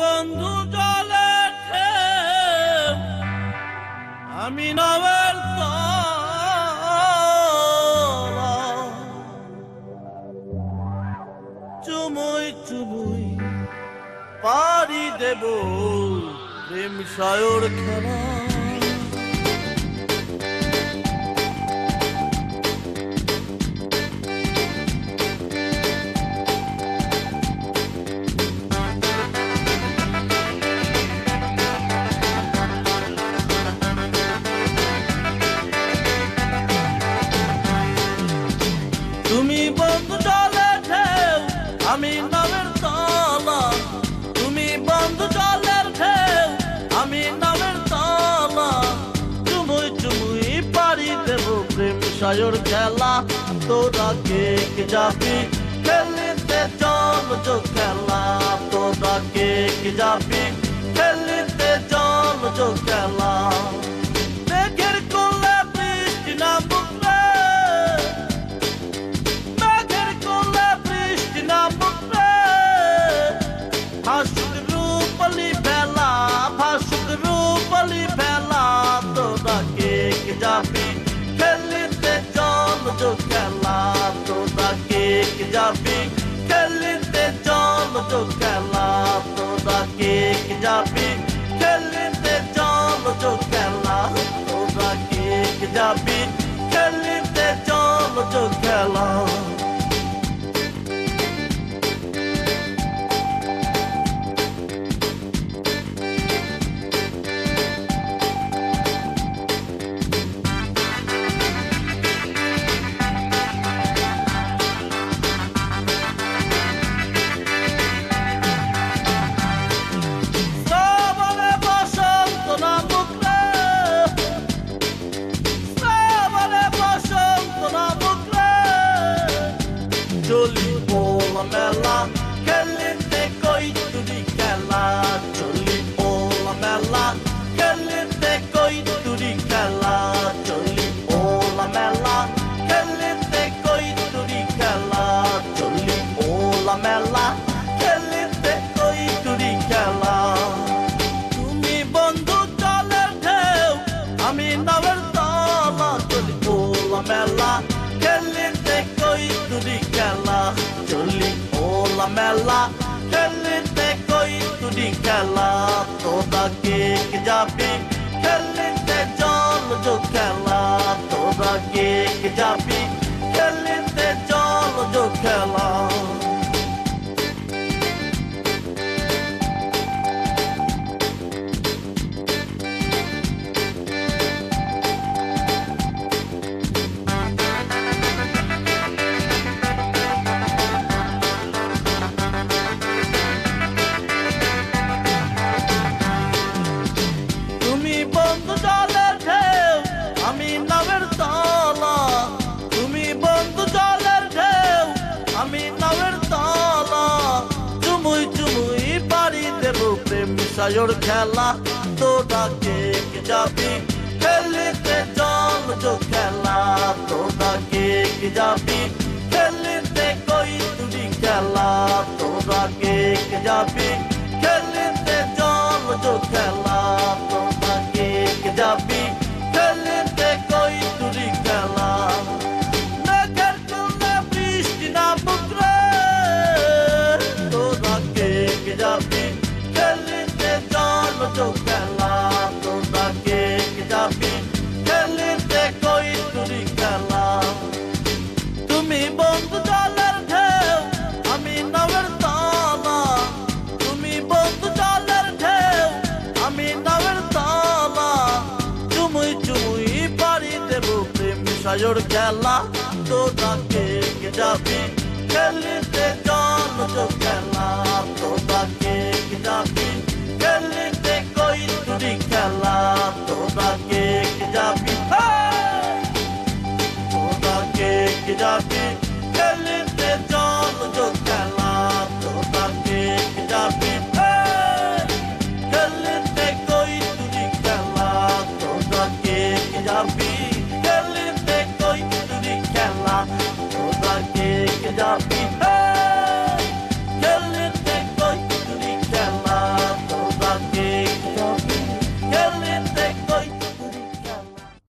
বন্ধু জলে আমি নবের চুমুই চুমুই পারি দেব প্রেম সায়র খেলা। আমি নামের তলা, তুমি বন্ধ জলের ঢেউ, আমি নামের তলা, চুমুই চুমুই পারি দেব প্রেম সায়র খেলা, তোরা কে যাবি খেলে jabi kelinte jam jo kala to da ke jabi kelinte jam jo kala to da ke jabi mela Kelinte koitu di kela Tota ki kejabi Kelinte jol jo kela Tota ki kejabi Kelinte jol jo kela প্রেম সায়র খেলা তোরা কে যাবি? খেলিতে জল খেলা তোরা কে যাবি? সায়র খেলা তোরা কে যাবি খেলিতে জন খেলা তোরা কে যাবি খেলিতে কই তুই খেলা তোরা কে যাবি হ্যাঁ! তোরা কে যাবি